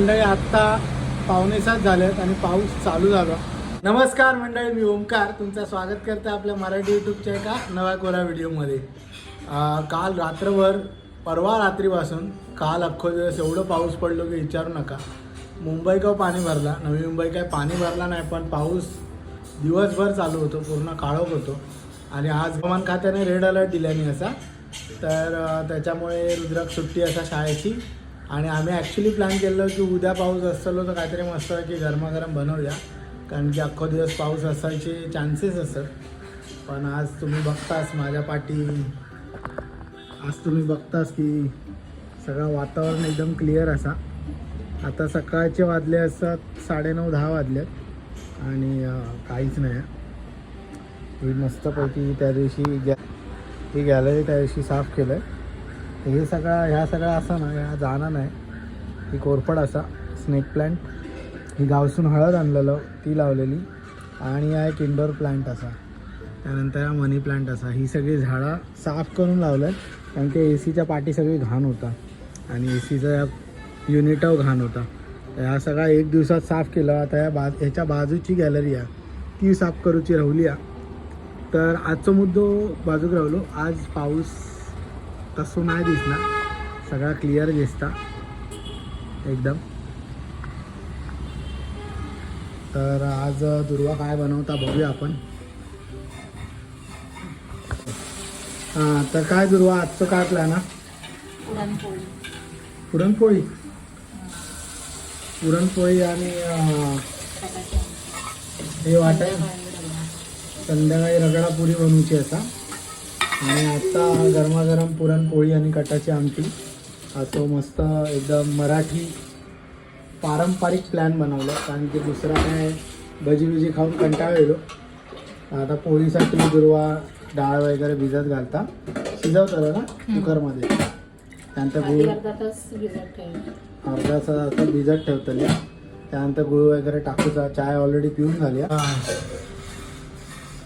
मंडळी आत्ता पावणेसात आहेत आणि पाऊस चालू झाला. नमस्कार मंडळी मी ओमकार. तुमचं स्वागत करते आपल्या मराठी यूट्यूबच्या एका नव्या कोरा व्हिडिओमध्ये. काल रात्रभर परवा रात्रीपासून काल अख्खो दिवस एवढं पाऊस पडलो की विचारू नका. मुंबई का पाणी भरला? नवी मुंबई काय पाणी भरला नाही पण पाऊस दिवसभर चालू होतो पूर्ण काळोख होतो. आणि आज हवामान खात्याने रेड अलर्ट दिल्याने असा. तर त्याच्यामुळे रुद्राक सुट्टी असा शाळेची आणि आम्ही ॲक्च्युली प्लॅन केलं की उद्या पाऊस असतो तर काहीतरी मस्त की गरमागरम बनवूया. कारण की अख्खो दिवस पाऊस असायचे चान्सेस असतात. पण आज तुम्ही बघताच माझ्या पाठी. आज तुम्ही बघताच की सगळं वातावरण एकदम क्लिअर असा. आता सकाळचे वाजले असतात साडेनऊ दहा वाजले आणि काहीच नाही. ही मस्तपैकी त्या दिवशी गॅ ही गॅलरी त्या दिवशी साफ केलं आहे हे सगळा ह्या सगळा असा ना ह्या जाणार नाही. ही कोरफड असा स्नेक प्लांट ही गावसून हळद आणलेलं ती लावलेली. आणि हा एक इंडोर प्लांट असा. त्यानंतर हा मनी प्लांट असा. ही सगळी झाडं साफ करून लावलं आहेत कारण की ए सीच्या पाठी सगळी घाण होता. आणि ए सीचा या युनिटाव घाण होता. तर ह्या सगळा एक दिवसात साफ केलं. आता या बाज ह्याच्या बाजूची गॅलरी आहे. ती साफ करूची राहुली आहे. तर आजचो मुद्दो बाजूक रावलो आज पाऊस तसो नाही दिसला सगळा क्लिअर दिसता. एकदम. तर आज दुर्वा काय बनवता बघूया आपण. हां तर काय दुर्वा? आजचं काय प्लॅन पुरणपोळी. पुरणपोळी? पुरणपोळी आणि हे वाटाय संध्याकाळी रगडा पुरी बनवूची असा आणि आता गरमागरम पुरणपोळी आणि कटाची आमटी. हा तो मस्त एकदम मराठी पारंपरिक प्लॅन बनवला. कारण की दुसरा काय भजी बिजी खाऊन कंटाळा येलो आता पोळीसाठी दुर्वा डाळ वगैरे भिजत घालता. शिजवतात ना कुकरमध्ये. त्यानंतर गुळ. अर्धा तास भिजत ठेवतली त्यानंतर गुळ वगैरे टाकूचा. चाय ऑलरेडी पिऊन झाली.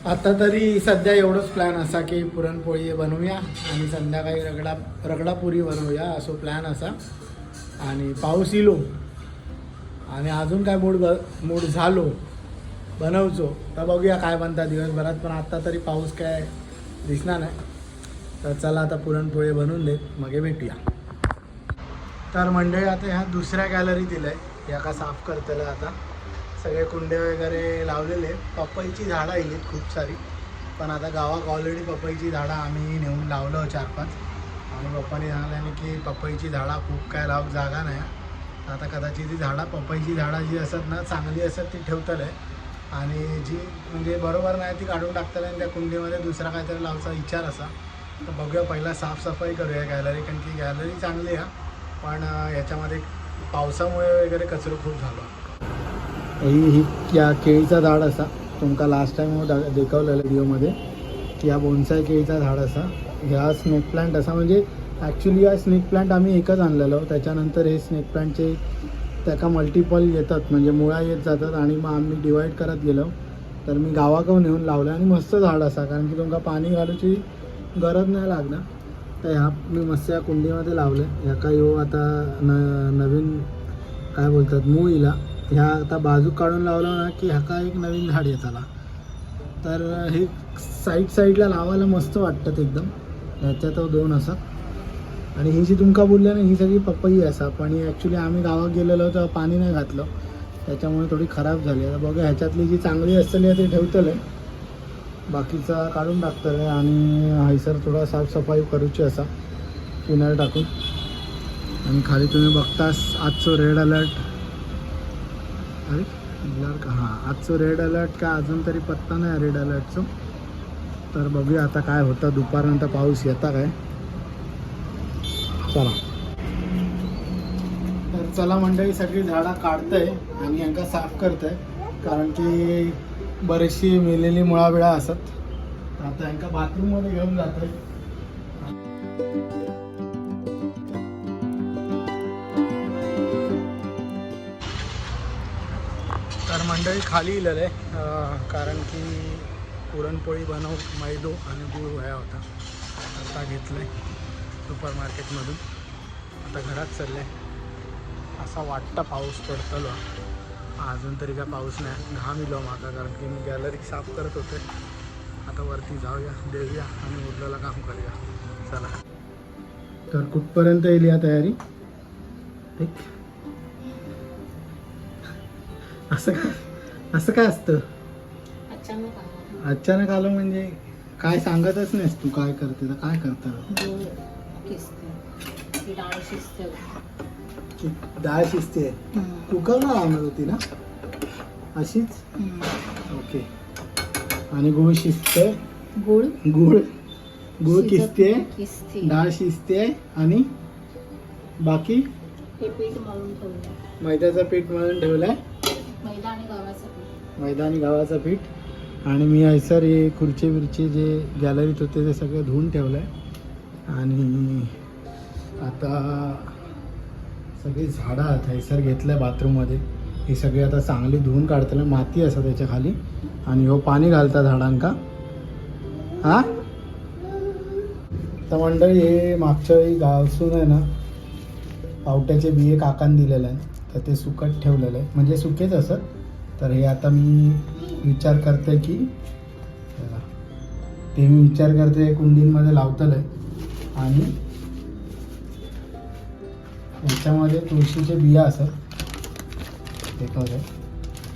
आता तरी सध्या एवढंच प्लॅन असा की पुरणपोळी बनवूया आणि संध्याकाळी रगडा रगडापुरी बनवूया असो प्लॅन असा. आणि पाऊस इलो आणि अजून काय मूड ब मूड झालो. बनवचो. तर बघूया काय बनता दिवसभरात पण आत्ता तरी पाऊस काय दिसणार नाही. तर चला आता पुरणपोळी बनवून देत मग भेटूया. तर मंडळी आता ह्या दुसऱ्या गॅलरी दिलं या का साफ करतलं आता. सगळे कुंडे वगैरे लावलेले पपईची झाडं आहेत खूप सारी. पण आता गावात ऑलरेडी पपईची झाडं आम्ही नेऊन लावलं हो चार पाच. आणि पप्पाने सांगल्याने की पपईची झाडं खूप काय लाव जागा नाही. आता कदाचित ती झाडं पपईची झाडं जी असतात ना चांगली असतात ती ठेवतलं. आणि जी म्हणजे बरोबर नाही ती काढून टाकतलं आणि त्या कुंडीमध्ये दुसरा काहीतरी लावचा विचार असा. तर बघूया पहिला साफसफाई करूया गॅलरी कारण की गॅलरी चांगली आहे. पण याच्यामध्ये पावसामुळे वगैरे कचरो खूप झाला. ही ही या केळीचा झाड असा. तुमका लास्ट टाईम दाखवलेलं व्हिडिओमध्ये की हा बोनसाय केळीचा झाड असा. ह्या स्नेक प्लांट असा. म्हणजे ॲक्च्युली हा स्नेक प्लांट आम्ही एकच आणलेलो. त्याच्यानंतर हे स्नेक प्लांटचे त्याका मल्टिपल येतात. म्हणजे मुळा येत जातात आणि मग आम्ही डिवाईड करत गेलो. तर मी गावाकडून नेऊन लावलं आणि मस्त झाड असा. कारण की तुमका पाणी घालूची गरज नाही लागणार. तर ह्या मी मस्त या कुंडीमध्ये लावलं. ह्याका येऊ हो आता न नवीन काय बोलतात मूळ इला. ह्या आता बाजू काढून लावला ना की ह्याका एक नवीन झाड येताला तर हे साईड साईडला लावायला मस्त वाटतात एकदम. ह्याच्यात दोन असं. आणि ही जी तुमका बोलल्या ना ही सगळी पपई असा पण ही ॲक्च्युली आम्ही गावात गेलेलो तेव्हा पाणी नाही घातलं. त्याच्यामुळे थोडी खराब झाली. आता बघा ह्याच्यातली जी चांगली असलेली आहे ती ठेवतलं बाकीचा काढून टाकतलं आणि हैसर थोडा साफसफाई करूची असा. किनार टाकून. आणि खाली तुम्ही बघतास आजचं रेड अलर्ट अरे ब्लर का? हां आजचं रेड अलर्ट का अजून तरी पत्ता नाही रेड अलर्टचं तर बघूया आता काय होतं. दुपारनंतर पाऊस येता काय? चला. तर चला मंडळी सगळी झाडं काढतंय आणि यांना साफ करतंय. कारण की बरीचशी मेलेली मुळाबिळा असत. आता यांना बाथरूममध्ये घेऊन जातोय. मंडळी खाली इलेलं आहे कारण की पुरणपोळी बनव मैदो आणि गुळ वया होता. आता घेतलं आहे सुपर मार्केटमधून आता घरात चाललं. आहे असा वाटता पाऊस पडतलो. अजून तरी काय पाऊस नाही. घाम इलो माझा कारण की मी गॅलरी साफ करत होते. आता वरती जाऊया देऊया आणि उरलेला काम करूया. चला. तर कुठपर्यंत येईल या तयारी? ठीक. असं काय असं काय असतं? अचानक आला. अचानक आलं म्हणजे काय सांगतच नाहीस तू काय करते तर काय करता? गूळ किसते. ती डाळ शिजते. कुकरला लावणार होती ना? अशीच? ओके. आणि गुळ शिजते? गुळ? गुळ. गुळ किसते? डाळ शिजते आणि बाकी? पीठ मळून ठेवलं मैद्याचं पीठ मळून ठेवलंय. मैदानी गावाचं पीठ. आणि मी हैसर हे खुर्ची बिरची जे गॅलरीत होते ते सगळं धुवून ठेवलं आहे आणि आता सगळी झाडं आहेत. हैसर घेतलं आहे बाथरूममध्ये ही सगळी आता चांगली धुवून काढतलं माती असं त्याच्याखाली. आणि हो पाणी घालता झाडांका. हा? तर मंडळी हे मागच्या वेळी गावसून आहे ना पावट्याचे बिये काकान दिलेले आहे तर ते सुकट ठेवलेलं आहे म्हणजे सुकेच असत तर हे आता मी विचार करते की ते मी विचार करते कुंडींमध्ये लावतलं आहे आणि याच्यामध्ये तुळशीचे बिया असत ते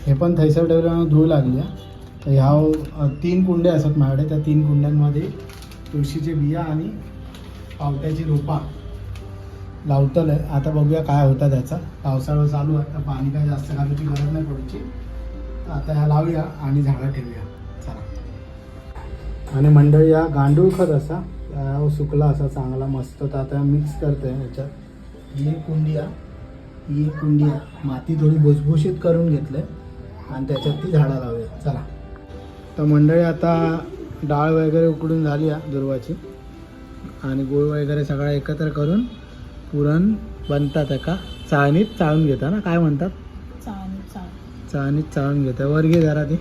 हे पण थैसर ठेवल्यामुळे धूळ लागली आहे तर ह्या तीन कुंड्या असतात माझ्याकडे. त्या तीन कुंड्यांमध्ये तुळशीचे बिया आणि पावट्याची रोपा लावतलं आहे आता बघूया काय होता त्याचा. पावसाळा चालू आहे तर पाणी काय जास्त घालायची गरज नाही पडायची आता ह्या लावूया आणि झाडं ठेवूया. चला. आणि मंडळी या गांडूळ खत असा या सुकला असा चांगला मस्त. तर आता मिक्स करते ह्याच्यात ही एक कुंडी आहे ही एक कुंडी आहे माती थोडी भुसभुशीत करून घेतलं आणि त्याच्यात ती झाडं लावूया. चला. तर मंडळी आता डाळ वगैरे उकडून झाली आहे दुर्वाची. आणि गुळ वगैरे सगळं एकत्र करून पुरण बनतात का चाळणीत चाळून घेता ना? काय म्हणतात? चाळणी चाळ चाळणीत चाळून आहे वर घे जरा ती.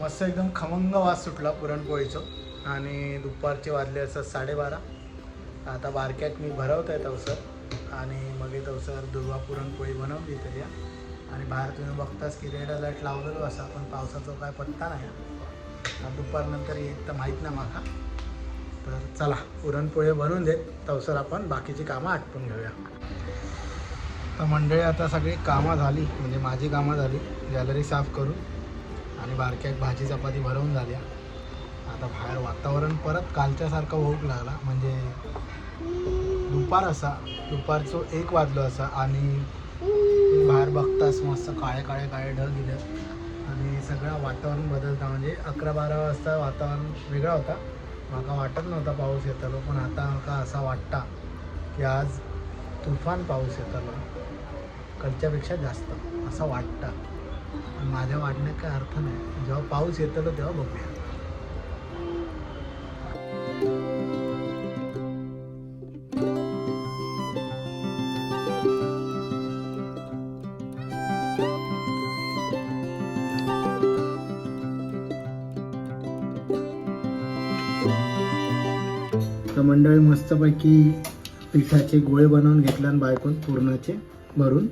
मस्त एकदम खमंग वास सुटला पुरणपोळीचं. आणि दुपारचे वाजले असं साडेबारा. आता बारक्यात मी भरवत आहे तवसर. आणि मग तवसर दुर्वा पुरणपोळी बनवली तरी आणि बाहेर तुम्ही बघताच की रेड अलर्ट लावलेलो असा. पण पावसाचा काय पत्ता नाही. दुपारनंतर येत तर माहीत नाही माका. तर चला पुरणपोळी बनवून देत. तवसर आपण बाकीची कामं आटपून घेऊया. तर मंडळी आता सगळी कामं झाली. म्हणजे माझी कामं झाली. गॅलरी साफ करून आणि बारक्यात भाजी चपाती भरवून झाल्या. आता बाहेर वातावरण परत कालच्यासारखं होऊक लागला. म्हणजे दुपार असा दुपारचो एक वाजलो असा आणि बाहेर बघताच मस्त काळे काळे काळे ढग दिलेत. आणि सगळं वातावरण बदलता. म्हणजे अकरा बारा वाजता वातावरण वेगळा होता. माका वाटत नव्हता पाऊस येतलो पण आता माका असा वाटता की आज तुफान पाऊस येतलो. कडच्यापेक्षा जास्त असं वाटतं. पण माझ्या वाटण्यात काय अर्थ नाही. जेव्हा पाऊस येतो तेव्हा बघूया. तर मंडळी मस्तपैकी पिठाचे गोळे बनवून घेतल्यान आणि बायकून पूर्णाचे भरून.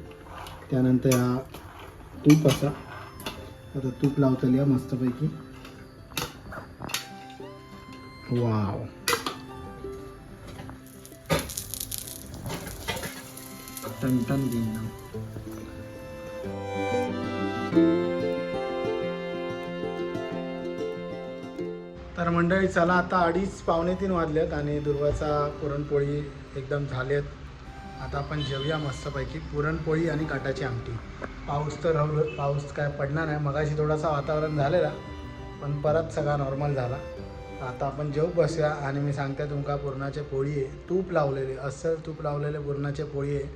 त्यानंतर हा तूप असा. आता तूप लावतली या मस्तपैकी. वाव. टनटन घेईन तर मंडळी चला आता अडीच पावणे तीन वाजलेत आणि दुर्वाचा पुरणपोळी एकदम झालेत. आता आपण जेवूया मस्तपैकी पुरणपोळी आणि काटाची आमटी. पाऊस तर राहू पाऊस काय पडणार नाही. मगाशी थोडासा वातावरण झालेला पण परत सगळा नॉर्मल झाला. आता आपण जेव बसूया आणि मी सांगते तुमका पुरणाचे पोळी आहे. तूप लावलेले अस्सल तूप लावलेले पुरणाचे पोळी आहे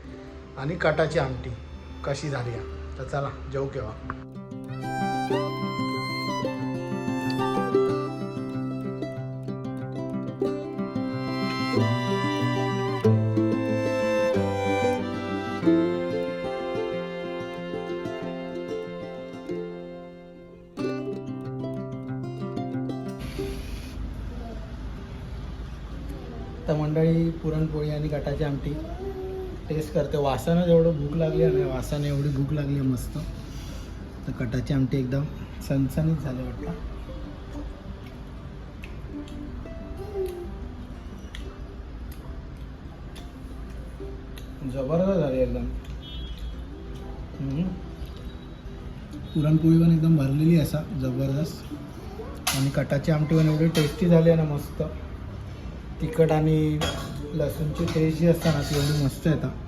आणि कटाची आमटी. कशी झाली आहे तर चला जेऊ केव्हा? तर मंडळी पुरणपोळी आणि गटाची आमटी. टेस्ट करते. वासानं एवढं भूक लागली आहे ना वासाने एवढी भूक लागली आहे मस्त. तर कटाची आमटी एकदम सणसणीत झाली वाटतं. जबरदस्त झाली एकदम. पुरणपोळी पण एकदम भरलेली असा जबरदस्त. आणि कटाची आमटी पण एवढी टेस्टी झाली आहे ना मस्त. तिखट आणि लसूणची टेस्ट जी असतात ना ती एवढी मस्त येतात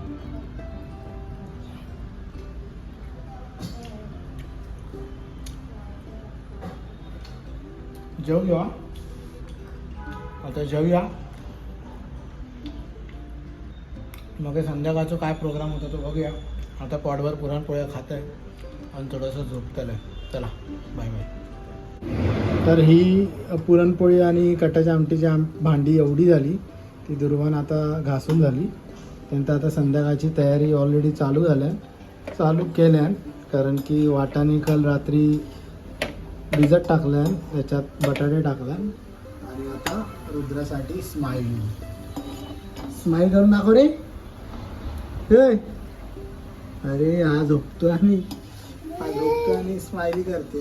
जेव घेऊ आता जेवूया. मग संध्याकाळचं संध्याकाळचा काय प्रोग्राम होता तो बघूया. आता पॉटभर पुरणपोळ्या खात आहे आणि थोडंसं झोपतलं आहे चला बाय बाय तर ही पुरणपोळी आणि कटाच्या आमटीची आम भांडी एवढी झाली ती दुर्वान आता घासून झाली. त्यानंतर आता संध्याकाळची तयारी ऑलरेडी चालू झाल्या चालू केल्या कारण की वाटाने काल रात्री भिजत टाकल्या त्याच्यात बटाटे टाकल्या. आणि आता रुद्रासाठी स्माईल स्माईल करून दाखव रे. हे. अरे हा झोपतो आणि हा झोपतो आणि स्माइली करते.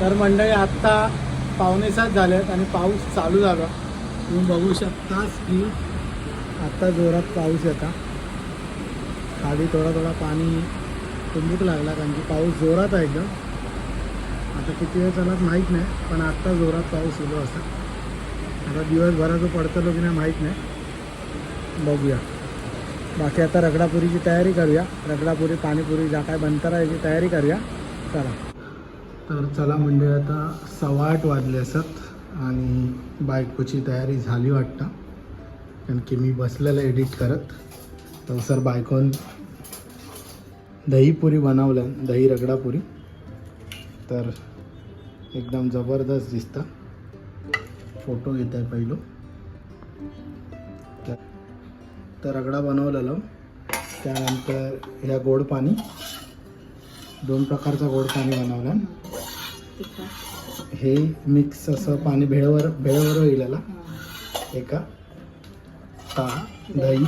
तर मंडळी आत्ता पावणेसात झालेत आणि पाऊस चालू झाला. तुम्ही बघू शकताच की आत्ता जोरात पाऊस येता. खाली थोडा थोडा पाणी तुंबूक लागला कारण की पाऊस जोरात आहे एकदम. आता किती वेळ चालत माहीत नाही पण आत्ता जोरात पाऊस सुरू असा आता दिवसभराचं पडतं की नाही माहीत नाही. बघूया. बाकी आता रगडापुरीची तयारी करूया. रगडापुरी पाणीपुरी जा काय बनतं याची तयारी करूया. चला. तर चला म्हणजे आता सव्वा आठ वाजले असत आणि बायकोची तयारी झाली वाटतं. कारण की मी बसलेलं एडिट करत. तर सर बायकोन दहीपुरी बनवल्या दही रगडापुरी. तर एकदम जबरदस्त दिसतं. फोटो घेत आहे पहिलो. तर- तर रगडा बनवलेलं. त्यानंतर ह्या गोड पाणी दोन प्रकारचा गोड पाणी बनवलं. तिखट हे मिक्स असं पाणी भेळवर भेळवर होईलला हां. एका ता दही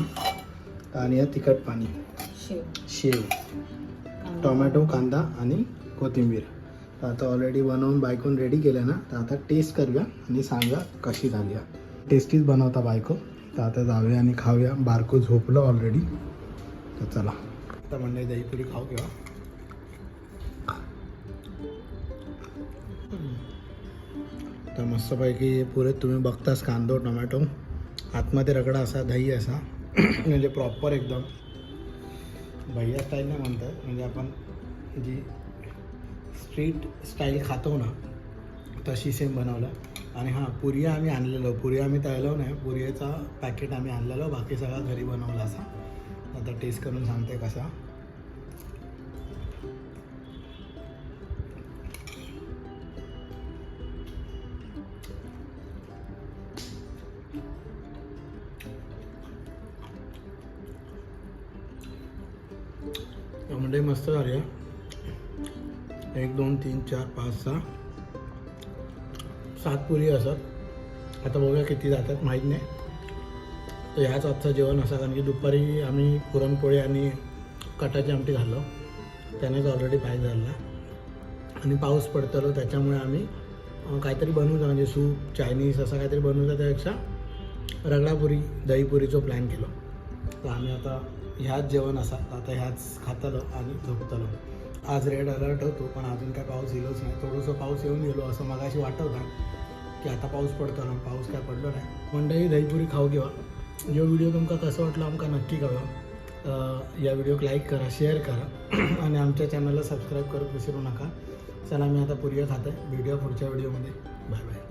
आणि या तिखट पाणी. शेव. टोमॅटो कांदा आणि कोथिंबीर. तर आता ऑलरेडी बनवून बायकोन रेडी केलं ना तर आता टेस्ट करूया आणि सांगा कशी झाली टेस्टीच बनवता बायको. तर आता जाऊया आणि खाऊया. बारको झोपलं ऑलरेडी तर चला. आता म्हणजे दहीपुरी खाऊ किंवा? तर मस्तपैकी पुरे तुम्ही बघताच कांदो टोमॅटो. आतमध्ये रगडा असा दही असा. म्हणजे प्रॉपर एकदम. भैया स्टाईल नाही म्हणतात. म्हणजे आपण जी स्ट्रीट स्टाईल खातो ना तशी सेम बनवलं. आणि हां पुरिया आम्ही आणलेलो. पुरिया आम्ही तळलो नाही. पुरियाचा पॅकेट आम्ही आणलेलो. बाकी सगळा घरी बनवला असा. आता टेस्ट करून सांगते कसा. चार पाच सहा सात पुरी असत आता बघूया किती जातात माहीत नाही. तर ह्याच आजचं जेवण असं कारण की दुपारी आम्ही पुरणपोळी आणि कटाची आमटी घाललो त्यानेच ऑलरेडी पाय झाला. आणि पाऊस पडतलो त्याच्यामुळे आम्ही काहीतरी बनवतो म्हणजे सूप चायनीज असं काहीतरी बनवतं त्यापेक्षा रगडापुरी दहीपुरीचं प्लॅन केलो. तर आम्ही आता ह्याच जेवण असा आता ह्याच खातलो आणि झोपतलो. आज रेड अलर्ट होतो पण अजून काय पाऊस येलोच नाही. थोडंसं पाऊस येऊन गेलो असं मगाशी वाटत होता की आता पाऊस पडतो ना पाऊस काय पडलो नाही. मंडळी दहीपुरी खाऊ घेवा. यो व्हिडिओ तुमका कसं वाटलं आमका नक्की कळवा. या व्हिडिओक लाईक करा शेअर करा आणि आमच्या चॅनलला सबस्क्राईब करून विसरू नका. चला मी आता पुरिया खात आहे व्हिडिओ पुढच्या व्हिडिओमध्ये बाय बाय